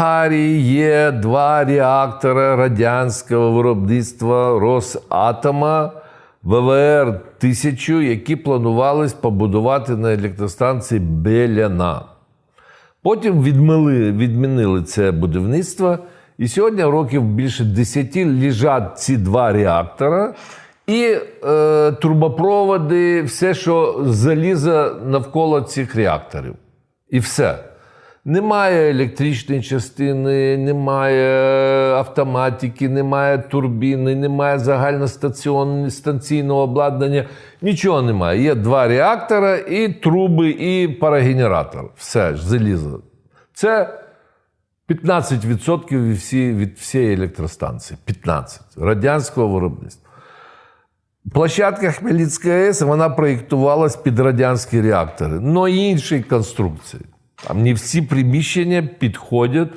Ангарі є два реактори радянського виробництва Росатома ВВР 1000, які планувались побудувати на електростанції Беляна. Потім відмили, відмінили це будівництво, і сьогодні років більше 10 лежать ці два реактора і е, трубопроводи, все, що залізо навколо цих реакторів. І все. Немає електричної частини, немає автоматики, немає турбіни, немає загальностанційного обладнання. Нічого немає. Є два реактора, і труби, і парогенератор. Все ж залізо. Це 15% від, всі, від всієї електростанції. 15 радянського виробництва. Площадка Хмельницької АЕС вона проєктувалась під радянські реактори, але іншої конструкції. Там не всі приміщення підходять